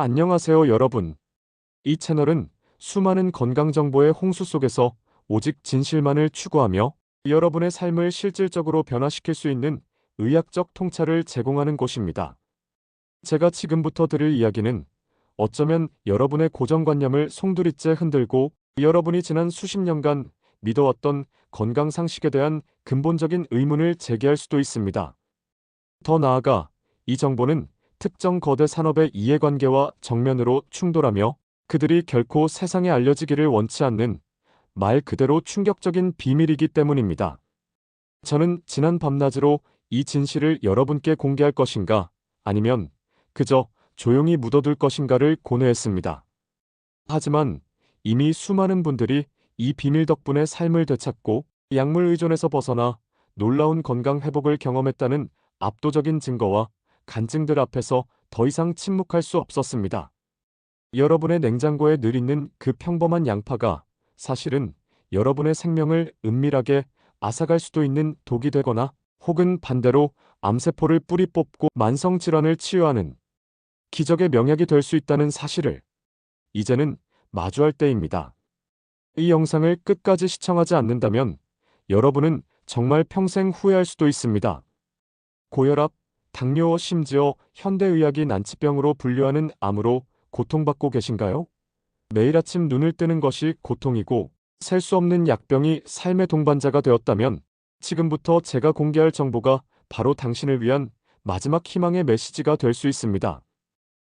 안녕하세요 여러분. 이 채널은 수많은 건강 정보의 홍수 속에서 오직 진실만을 추구하며 여러분의 삶을 실질적으로 변화시킬 수 있는 의학적 통찰을 제공하는 곳입니다. 제가 지금부터 드릴 이야기는 어쩌면 여러분의 고정관념을 송두리째 흔들고 여러분이 지난 수십 년간 믿어왔던 건강 상식에 대한 근본적인 의문을 제기할 수도 있습니다. 더 나아가 이 정보는 특정 거대 산업의 이해관계와 정면으로 충돌하며 그들이 결코 세상에 알려지기를 원치 않는 말 그대로 충격적인 비밀이기 때문입니다. 저는 지난 밤낮으로 이 진실을 여러분께 공개할 것인가 아니면 그저 조용히 묻어둘 것인가를 고뇌했습니다. 하지만 이미 수많은 분들이 이 비밀 덕분에 삶을 되찾고 약물 의존에서 벗어나 놀라운 건강 회복을 경험했다는 압도적인 증거와 간증들 앞에서 더 이상 침묵할 수 없었습니다. 여러분의 냉장고에 늘 있는 그 평범한 양파가 사실은 여러분의 생명을 은밀하게 앗아갈 수도 있는 독이 되거나 혹은 반대로 암세포를 뿌리 뽑고 만성질환을 치유하는 기적의 명약이 될 수 있다는 사실을 이제는 마주할 때입니다. 이 영상을 끝까지 시청하지 않는다면 여러분은 정말 평생 후회할 수도 있습니다. 고혈압, 당뇨 심지어 현대의학이 난치병으로 분류하는 암으로 고통받고 계신가요? 매일 아침 눈을 뜨는 것이 고통이고 셀 수 없는 약병이 삶의 동반자가 되었다면 지금부터 제가 공개할 정보가 바로 당신을 위한 마지막 희망의 메시지가 될 수 있습니다.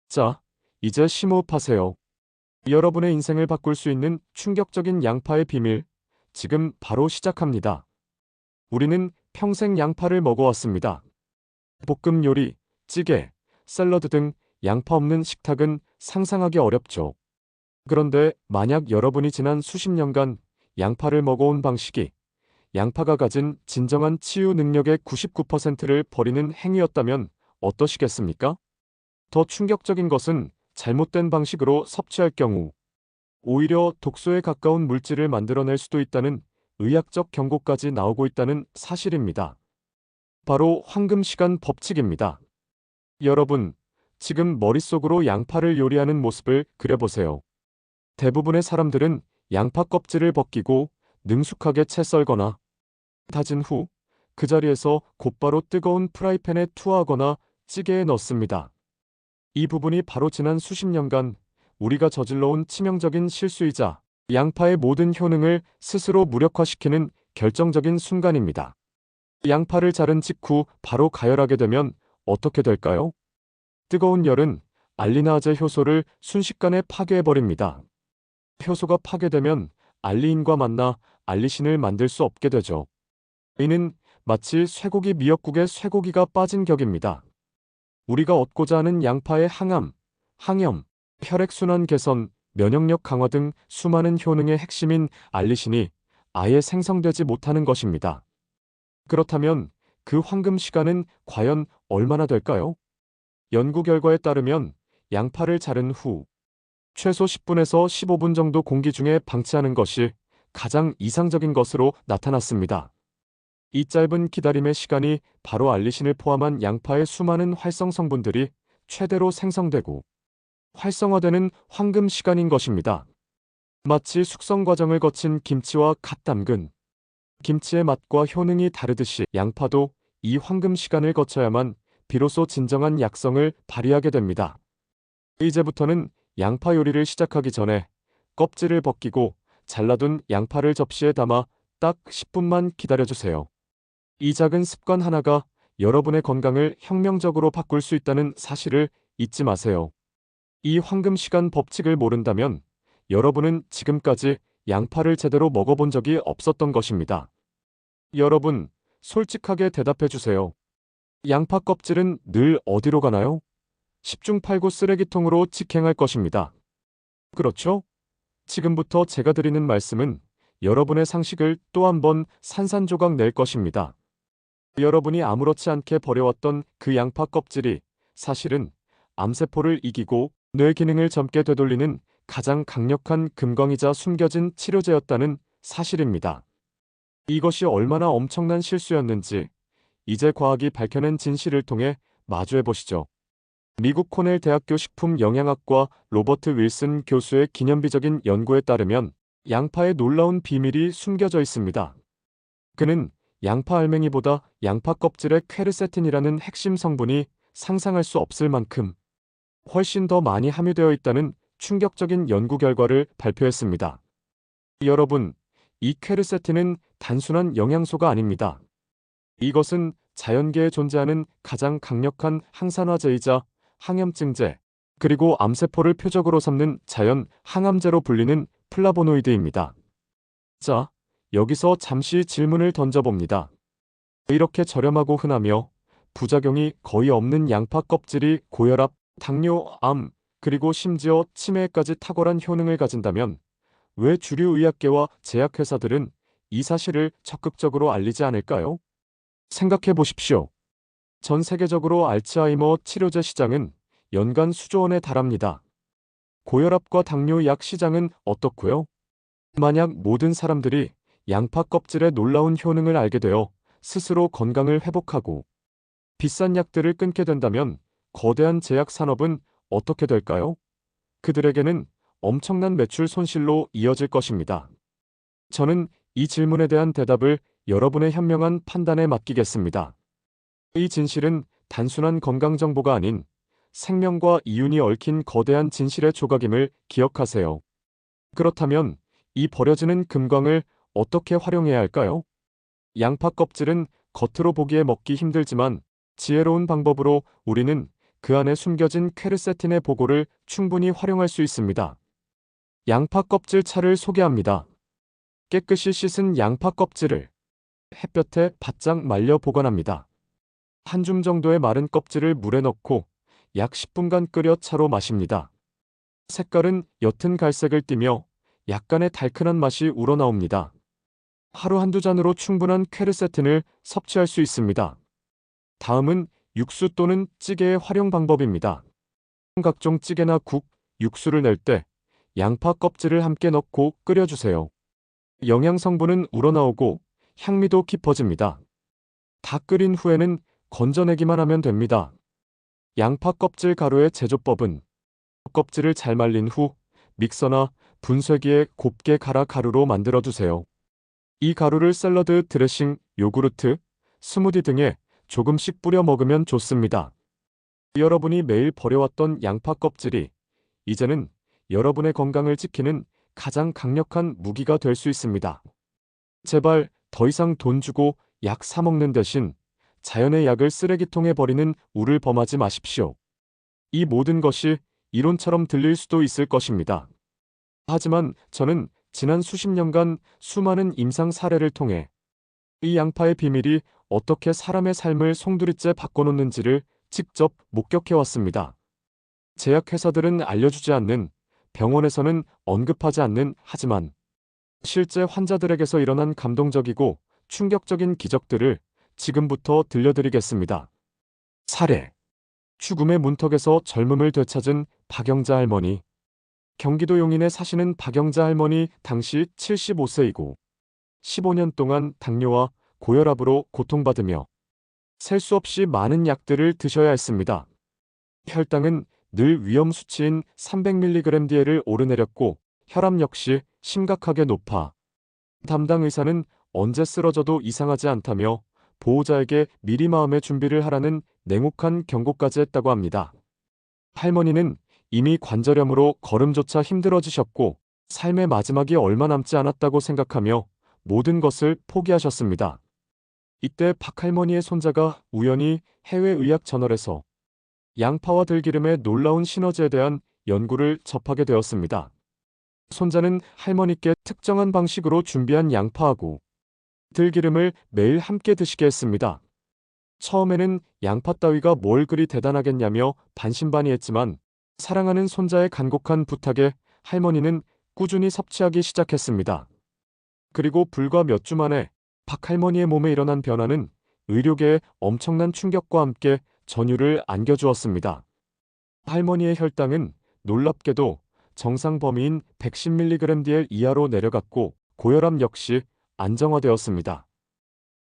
자, 이제 심호흡하세요. 여러분의 인생을 바꿀 수 있는 충격적인 양파의 비밀, 지금 바로 시작합니다. 우리는 평생 양파를 먹어왔습니다. 볶음 요리, 찌개, 샐러드 등 양파 없는 식탁은 상상하기 어렵죠. 그런데 만약 여러분이 지난 수십 년간 양파를 먹어온 방식이 양파가 가진 진정한 치유 능력의 99%를 버리는 행위였다면 어떠시겠습니까? 더 충격적인 것은 잘못된 방식으로 섭취할 경우 오히려 독소에 가까운 물질을 만들어낼 수도 있다는 의학적 경고까지 나오고 있다는 사실입니다. 바로 황금 시간 법칙입니다. 여러분, 지금 머릿속으로 양파를 요리하는 모습을 그려보세요. 대부분의 사람들은 양파 껍질을 벗기고 능숙하게 채 썰거나 다진 후 그 자리에서 곧바로 뜨거운 프라이팬에 투하하거나 찌개에 넣습니다. 이 부분이 바로 지난 수십 년간 우리가 저질러온 치명적인 실수이자 양파의 모든 효능을 스스로 무력화시키는 결정적인 순간입니다. 양파를 자른 직후 바로 가열하게 되면 어떻게 될까요? 뜨거운 열은 알리나아제 효소를 순식간에 파괴해버립니다. 효소가 파괴되면 알리인과 만나 알리신을 만들 수 없게 되죠. 이는 마치 쇠고기 미역국에 쇠고기가 빠진 격입니다. 우리가 얻고자 하는 양파의 항암, 항염, 혈액순환 개선, 면역력 강화 등 수많은 효능의 핵심인 알리신이 아예 생성되지 못하는 것입니다. 그렇다면 그 황금 시간은 과연 얼마나 될까요? 연구 결과에 따르면 양파를 자른 후 최소 10분에서 15분 정도 공기 중에 방치하는 것이 가장 이상적인 것으로 나타났습니다. 이 짧은 기다림의 시간이 바로 알리신을 포함한 양파의 수많은 활성 성분들이 최대로 생성되고 활성화되는 황금 시간인 것입니다. 마치 숙성 과정을 거친 김치와 갓 담근 김치의 맛과 효능이 다르듯이 양파도 이 황금 시간을 거쳐야만 비로소 진정한 약성을 발휘하게 됩니다. 이제부터는 양파 요리를 시작하기 전에 껍질을 벗기고 잘라둔 양파를 접시에 담아 딱 10분만 기다려주세요. 이 작은 습관 하나가 여러분의 건강을 혁명적으로 바꿀 수 있다는 사실을 잊지 마세요. 이 황금 시간 법칙을 모른다면 여러분은 지금까지 양파를 제대로 먹어본 적이 없었던 것입니다. 여러분, 솔직하게 대답해 주세요. 양파 껍질은 늘 어디로 가나요? 10중 8구 쓰레기통으로 직행할 것입니다. 그렇죠? 지금부터 제가 드리는 말씀은 여러분의 상식을 또 한 번 산산조각 낼 것입니다. 여러분이 아무렇지 않게 버려왔던 그 양파 껍질이 사실은 암세포를 이기고 뇌 기능을 젊게 되돌리는 가장 강력한 금광이자 숨겨진 치료제였다는 사실입니다. 이것이 얼마나 엄청난 실수였는지 이제 과학이 밝혀낸 진실을 통해 마주해 보시죠. 미국 코넬 대학교 식품 영양학과 로버트 윌슨 교수의 기념비적인 연구에 따르면 양파에 놀라운 비밀이 숨겨져 있습니다. 그는 양파 알맹이보다 양파 껍질의 퀘르세틴이라는 핵심 성분이 상상할 수 없을 만큼 훨씬 더 많이 함유되어 있다는 충격적인 연구 결과를 발표했습니다. 여러분, 이 퀘르세틴은 단순한 영양소가 아닙니다. 이것은 자연계에 존재하는 가장 강력한 항산화제이자 항염증제, 그리고 암세포를 표적으로 삼는 자연 항암제로 불리는 플라보노이드입니다. 자, 여기서 잠시 질문을 던져봅니다. 이렇게 저렴하고 흔하며 부작용이 거의 없는 양파 껍질이 고혈압, 당뇨, 암, 그리고 심지어 치매에까지 탁월한 효능을 가진다면 왜 주류 의학계와 제약회사들은 이 사실을 적극적으로 알리지 않을까요? 생각해 보십시오. 전 세계적으로 알츠하이머 치료제 시장은 연간 수조 원에 달합니다. 고혈압과 당뇨 약 시장은 어떻고요? 만약 모든 사람들이 양파 껍질의 놀라운 효능을 알게 되어 스스로 건강을 회복하고 비싼 약들을 끊게 된다면 거대한 제약 산업은 어떻게 될까요? 그들에게는 엄청난 매출 손실로 이어질 것입니다. 저는 이 질문에 대한 대답을 여러분의 현명한 판단에 맡기겠습니다. 이 진실은 단순한 건강 정보가 아닌 생명과 이윤이 얽힌 거대한 진실의 조각임을 기억하세요. 그렇다면 이 버려지는 금광을 어떻게 활용해야 할까요? 양파 껍질은 겉으로 보기에 먹기 힘들지만 지혜로운 방법으로 우리는 그 안에 숨겨진 퀘르세틴의 보고를 충분히 활용할 수 있습니다. 양파 껍질 차를 소개합니다. 깨끗이 씻은 양파 껍질을 햇볕에 바짝 말려 보관합니다. 한 줌 정도의 마른 껍질을 물에 넣고 약 10분간 끓여 차로 마십니다. 색깔은 옅은 갈색을 띠며 약간의 달큰한 맛이 우러나옵니다. 하루 한두 잔으로 충분한 퀘르세틴을 섭취할 수 있습니다. 다음은 육수 또는 찌개의 활용 방법입니다. 각종 찌개나 국, 육수를 낼 때 양파 껍질을 함께 넣고 끓여주세요. 영양 성분은 우러나오고 향미도 깊어집니다. 다 끓인 후에는 건져내기만 하면 됩니다. 양파 껍질 가루의 제조법은 껍질을 잘 말린 후 믹서나 분쇄기에 곱게 갈아 가루로 만들어 주세요. 이 가루를 샐러드 드레싱, 요구르트, 스무디 등에 조금씩 뿌려 먹으면 좋습니다. 여러분이 매일 버려왔던 양파 껍질이 이제는 여러분의 건강을 지키는 가장 강력한 무기가 될 수 있습니다. 제발 더 이상 돈 주고 약 사먹는 대신 자연의 약을 쓰레기통에 버리는 우를 범하지 마십시오. 이 모든 것이 이론처럼 들릴 수도 있을 것입니다. 하지만 저는 지난 수십 년간 수많은 임상 사례를 통해 이 양파의 비밀이 어떻게 사람의 삶을 송두리째 바꿔놓는지를 직접 목격해왔습니다. 제약회사들은 알려주지 않는, 병원에서는 언급하지 않는, 하지만 실제 환자들에게서 일어난 감동적이고 충격적인 기적들을 지금부터 들려드리겠습니다. 사례. 죽음의 문턱에서 젊음을 되찾은 박영자 할머니. 경기도 용인에 사시는 박영자 할머니 당시 75세이고 15년 동안 당뇨와 고혈압으로 고통받으며 셀 수 없이 많은 약들을 드셔야 했습니다. 혈당은 늘 위험 수치인 300mg/dl을 오르내렸고 혈압 역시 심각하게 높아 담당 의사는 언제 쓰러져도 이상하지 않다며 보호자에게 미리 마음의 준비를 하라는 냉혹한 경고까지 했다고 합니다. 할머니는 이미 관절염으로 걸음조차 힘들어지셨고 삶의 마지막이 얼마 남지 않았다고 생각하며 모든 것을 포기하셨습니다. 이때 박할머니의 손자가 우연히 해외 의학 저널에서 양파와 들기름의 놀라운 시너지에 대한 연구를 접하게 되었습니다. 손자는 할머니께 특정한 방식으로 준비한 양파하고 들기름을 매일 함께 드시게 했습니다. 처음에는 양파 따위가 뭘 그리 대단하겠냐며 반신반의했지만 사랑하는 손자의 간곡한 부탁에 할머니는 꾸준히 섭취하기 시작했습니다. 그리고 불과 몇 주 만에 박할머니의 몸에 일어난 변화는 의료계에 엄청난 충격과 함께 전율을 안겨주었습니다. 할머니의 혈당은 놀랍게도 정상 범위인 110mg/dl 이하로 내려갔고 고혈압 역시 안정화되었습니다.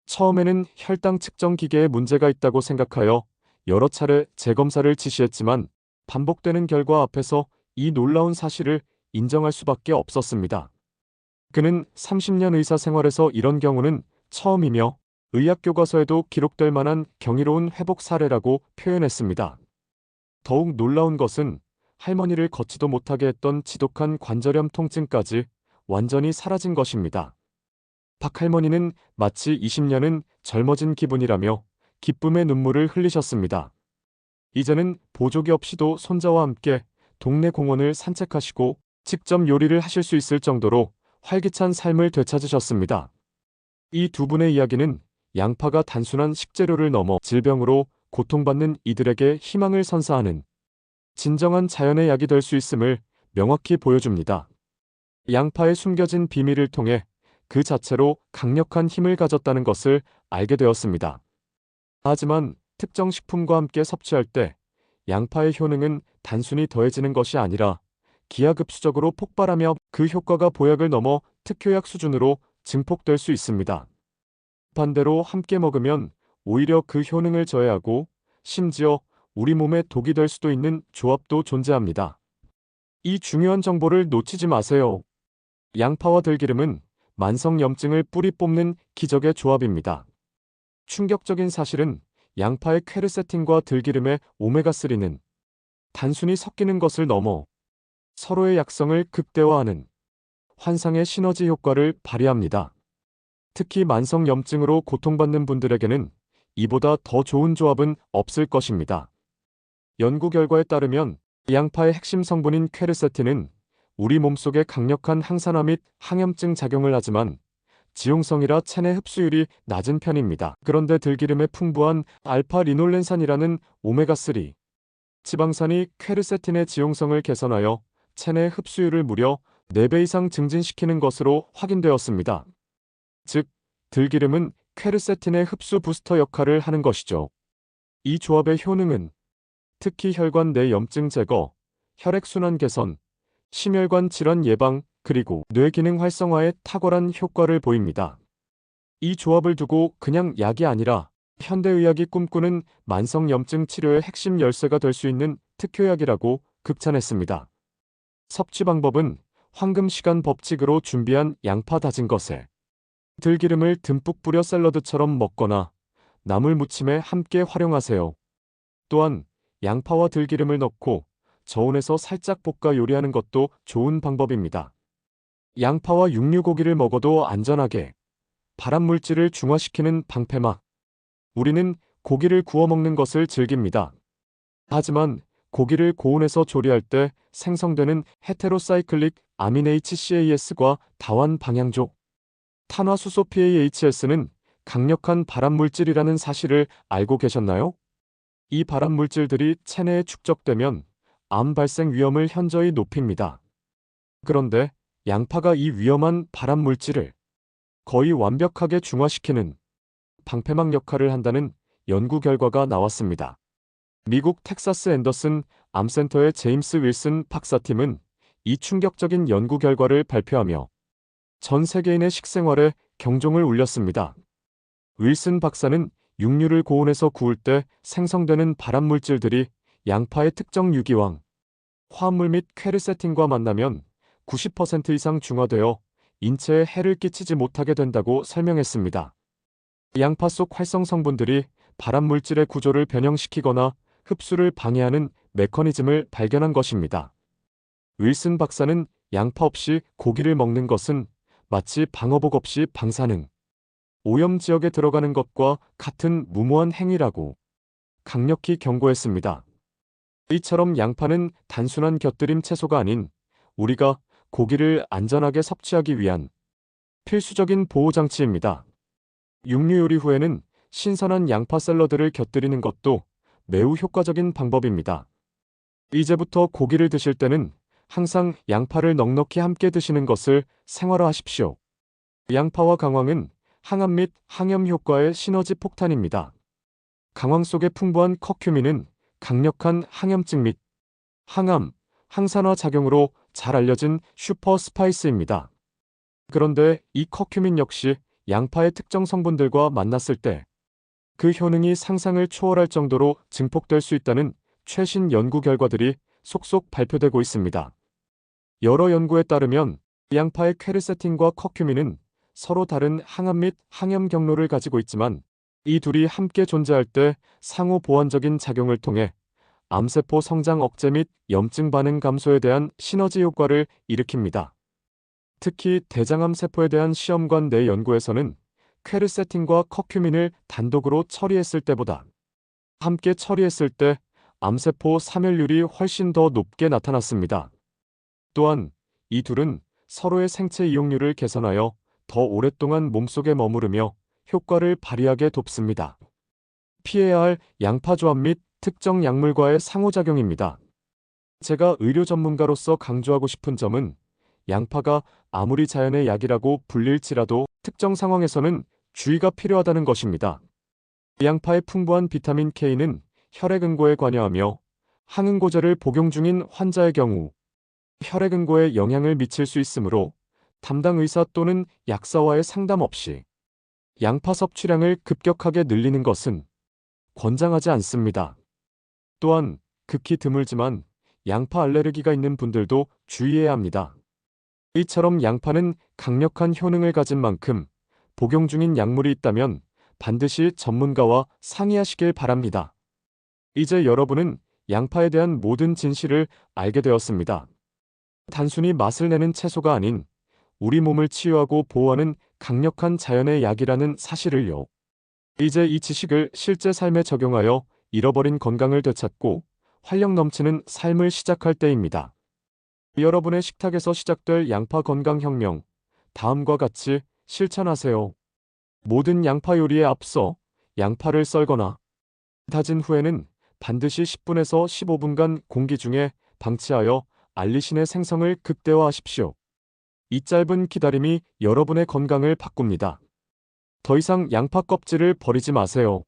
처음에는 혈당 측정 기계에 문제가 있다고 생각하여 여러 차례 재검사를 지시했지만 반복되는 결과 앞에서 이 놀라운 사실을 인정할 수밖에 없었습니다. 그는 30년 의사 생활에서 이런 경우는 처음이며 의학 교과서에도 기록될 만한 경이로운 회복 사례라고 표현했습니다. 더욱 놀라운 것은 할머니를 걷지도 못하게 했던 지독한 관절염 통증까지 완전히 사라진 것입니다. 박 할머니는 마치 20년은 젊어진 기분이라며 기쁨의 눈물을 흘리셨습니다. 이제는 보조기 없이도 손자와 함께 동네 공원을 산책하시고 직접 요리를 하실 수 있을 정도로 활기찬 삶을 되찾으셨습니다. 이 두 분의 이야기는 양파가 단순한 식재료를 넘어 질병으로 고통받는 이들에게 희망을 선사하는 진정한 자연의 약이 될 수 있음을 명확히 보여줍니다. 양파의 숨겨진 비밀을 통해 그 자체로 강력한 힘을 가졌다는 것을 알게 되었습니다. 하지만 특정 식품과 함께 섭취할 때 양파의 효능은 단순히 더해지는 것이 아니라 기하급수적으로 폭발하며 그 효과가 보약을 넘어 특효약 수준으로 증폭될 수 있습니다. 반대로 함께 먹으면 오히려 그 효능을 저해하고 심지어 우리 몸에 독이 될 수도 있는 조합도 존재합니다. 이 중요한 정보를 놓치지 마세요. 양파와 들기름은 만성염증을 뿌리 뽑는 기적의 조합입니다. 충격적인 사실은 양파의 퀘르세틴과 들기름의 오메가3는 단순히 섞이는 것을 넘어 서로의 약성을 극대화하는 환상의 시너지 효과를 발휘합니다. 특히 만성염증으로 고통받는 분들에게는 이보다 더 좋은 조합은 없을 것입니다. 연구 결과에 따르면 양파의 핵심 성분인 퀘르세틴은 우리 몸속에 강력한 항산화 및 항염증 작용을 하지만 지용성이라 체내 흡수율이 낮은 편입니다. 그런데 들기름에 풍부한 알파 리놀렌산이라는 오메가3 지방산이 퀘르세틴의 지용성을 개선하여 체내 흡수율을 무려 4배 이상 증진시키는 것으로 확인되었습니다. 즉, 들기름은 퀘르세틴의 흡수 부스터 역할을 하는 것이죠. 이 조합의 효능은 특히 혈관 내 염증 제거, 혈액순환 개선, 심혈관 질환 예방, 그리고 뇌 기능 활성화에 탁월한 효과를 보입니다. 이 조합을 두고 그냥 약이 아니라 현대의학이 꿈꾸는 만성염증 치료의 핵심 열쇠가 될 수 있는 특효약이라고 극찬했습니다. 섭취 방법은 황금 시간 법칙으로 준비한 양파 다진 것에 들기름을 듬뿍 뿌려 샐러드처럼 먹거나 나물 무침에 함께 활용하세요. 또한 양파와 들기름을 넣고 저온에서 살짝 볶아 요리하는 것도 좋은 방법입니다. 양파와 육류고기를 먹어도 안전하게 발암물질을 중화시키는 방패막. 우리는 고기를 구워 먹는 것을 즐깁니다. 하지만 고기를 고온에서 조리할 때 생성되는 헤테로사이클릭 아민 HCAS과 다완 방향조, 탄화수소 PAHS는 강력한 발암물질이라는 사실을 알고 계셨나요? 이 발암물질들이 체내에 축적되면 암 발생 위험을 현저히 높입니다. 그런데 양파가 이 위험한 발암물질을 거의 완벽하게 중화시키는 방패막 역할을 한다는 연구 결과가 나왔습니다. 미국 텍사스 앤더슨 암센터의 제임스 윌슨 박사팀은 이 충격적인 연구 결과를 발표하며 전 세계인의 식생활에 경종을 울렸습니다. 윌슨 박사는 육류를 고온에서 구울 때 생성되는 발암물질들이 양파의 특정 유기왕, 화합물 및 퀘르세틴과 만나면 90% 이상 중화되어 인체에 해를 끼치지 못하게 된다고 설명했습니다. 양파 속 활성 성분들이 발암물질의 구조를 변형시키거나 흡수를 방해하는 메커니즘을 발견한 것입니다. 윌슨 박사는 양파 없이 고기를 먹는 것은 마치 방어복 없이 방사능, 오염 지역에 들어가는 것과 같은 무모한 행위라고 강력히 경고했습니다. 이처럼 양파는 단순한 곁들임 채소가 아닌 우리가 고기를 안전하게 섭취하기 위한 필수적인 보호장치입니다. 육류 요리 후에는 신선한 양파 샐러드를 곁들이는 것도 매우 효과적인 방법입니다. 이제부터 고기를 드실 때는 항상 양파를 넉넉히 함께 드시는 것을 생활화하십시오. 양파와 강황은 항암 및 항염 효과의 시너지 폭탄입니다. 강황 속의 풍부한 커큐민은 강력한 항염증 및 항암, 항산화 작용으로 잘 알려진 슈퍼 스파이스입니다. 그런데 이 커큐민 역시 양파의 특정 성분들과 만났을 때 그 효능이 상상을 초월할 정도로 증폭될 수 있다는 최신 연구 결과들이 속속 발표되고 있습니다. 여러 연구에 따르면 양파의 퀘르세틴과 커큐민은 서로 다른 항암 및 항염 경로를 가지고 있지만 이 둘이 함께 존재할 때 상호 보완적인 작용을 통해 암세포 성장 억제 및 염증 반응 감소에 대한 시너지 효과를 일으킵니다. 특히 대장암 세포에 대한 시험관 내 연구에서는 퀘르세틴과 커큐민을 단독으로 처리했을 때보다 함께 처리했을 때 암세포 사멸률이 훨씬 더 높게 나타났습니다. 또한 이 둘은 서로의 생체 이용률을 개선하여 더 오랫동안 몸속에 머무르며 효과를 발휘하게 돕습니다. 피해야 할 양파 조합 및 특정 약물과의 상호작용입니다. 제가 의료 전문가로서 강조하고 싶은 점은 양파가 아무리 자연의 약이라고 불릴지라도 특정 상황에서는 주의가 필요하다는 것입니다. 양파의 풍부한 비타민 K는 혈액 응고에 관여하며 항응고제를 복용 중인 환자의 경우 혈액 응고에 영향을 미칠 수 있으므로 담당 의사 또는 약사와의 상담 없이 양파 섭취량을 급격하게 늘리는 것은 권장하지 않습니다. 또한 극히 드물지만 양파 알레르기가 있는 분들도 주의해야 합니다. 이처럼 양파는 강력한 효능을 가진 만큼 복용 중인 약물이 있다면 반드시 전문가와 상의하시길 바랍니다. 이제 여러분은 양파에 대한 모든 진실을 알게 되었습니다. 단순히 맛을 내는 채소가 아닌 우리 몸을 치유하고 보호하는 강력한 자연의 약이라는 사실을요. 이제 이 지식을 실제 삶에 적용하여 잃어버린 건강을 되찾고 활력 넘치는 삶을 시작할 때입니다. 여러분의 식탁에서 시작될 양파 건강 혁명, 다음과 같이 실천하세요. 모든 양파 요리에 앞서 양파를 썰거나 다진 후에는 반드시 10분에서 15분간 공기 중에 방치하여 알리신의 생성을 극대화하십시오. 이 짧은 기다림이 여러분의 건강을 바꿉니다. 더 이상 양파 껍질을 버리지 마세요.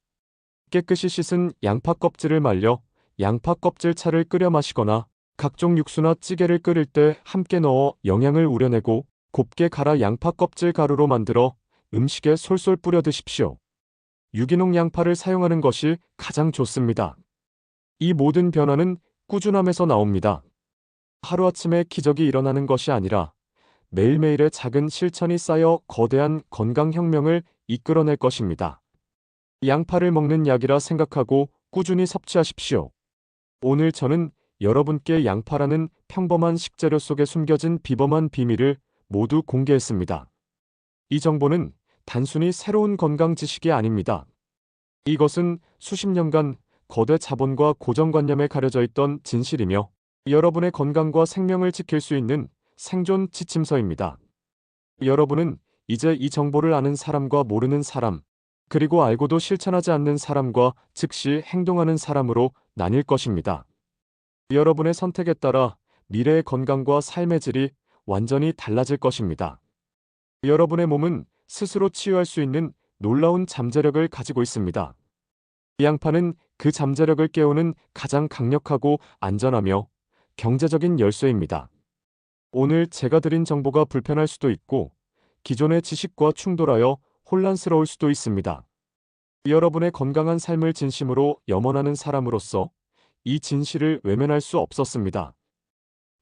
깨끗이 씻은 양파 껍질을 말려 양파 껍질 차를 끓여 마시거나 각종 육수나 찌개를 끓일 때 함께 넣어 영양을 우려내고 곱게 갈아 양파 껍질 가루로 만들어 음식에 솔솔 뿌려 드십시오. 유기농 양파를 사용하는 것이 가장 좋습니다. 이 모든 변화는 꾸준함에서 나옵니다. 하루아침에 기적이 일어나는 것이 아니라 매일매일의 작은 실천이 쌓여 거대한 건강혁명을 이끌어낼 것입니다. 양파를 먹는 약이라 생각하고 꾸준히 섭취하십시오. 오늘 저는 여러분께 양파라는 평범한 식재료 속에 숨겨진 비범한 비밀을 모두 공개했습니다. 이 정보는 단순히 새로운 건강 지식이 아닙니다. 이것은 수십 년간 거대 자본과 고정관념에 가려져 있던 진실이며 여러분의 건강과 생명을 지킬 수 있는 생존 지침서입니다. 여러분은 이제 이 정보를 아는 사람과 모르는 사람, 그리고 알고도 실천하지 않는 사람과 즉시 행동하는 사람으로 나뉠 것입니다. 여러분의 선택에 따라 미래의 건강과 삶의 질이 완전히 달라질 것입니다. 여러분의 몸은 스스로 치유할 수 있는 놀라운 잠재력을 가지고 있습니다. 이 양파는 그 잠재력을 깨우는 가장 강력하고 안전하며 경제적인 열쇠입니다. 오늘 제가 드린 정보가 불편할 수도 있고 기존의 지식과 충돌하여 혼란스러울 수도 있습니다. 여러분의 건강한 삶을 진심으로 염원하는 사람으로서 이 진실을 외면할 수 없었습니다.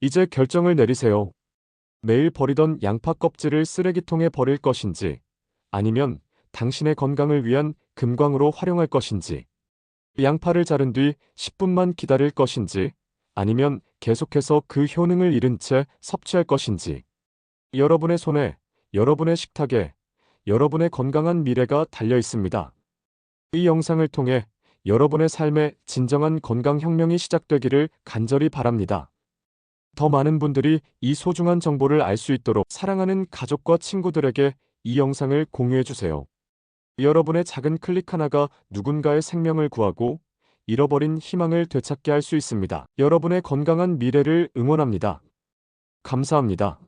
이제 결정을 내리세요. 매일 버리던 양파 껍질을 쓰레기통에 버릴 것인지 아니면 당신의 건강을 위한 금광으로 활용할 것인지 양파를 자른 뒤 10분만 기다릴 것인지 아니면 계속해서 그 효능을 잃은 채 섭취할 것인지 여러분의 손에 여러분의 식탁에 여러분의 건강한 미래가 달려 있습니다. 이 영상을 통해 여러분의 삶에 진정한 건강혁명이 시작되기를 간절히 바랍니다. 더 많은 분들이 이 소중한 정보를 알 수 있도록 사랑하는 가족과 친구들에게 이 영상을 공유해 주세요. 여러분의 작은 클릭 하나가 누군가의 생명을 구하고 잃어버린 희망을 되찾게 할 수 있습니다. 여러분의 건강한 미래를 응원합니다. 감사합니다.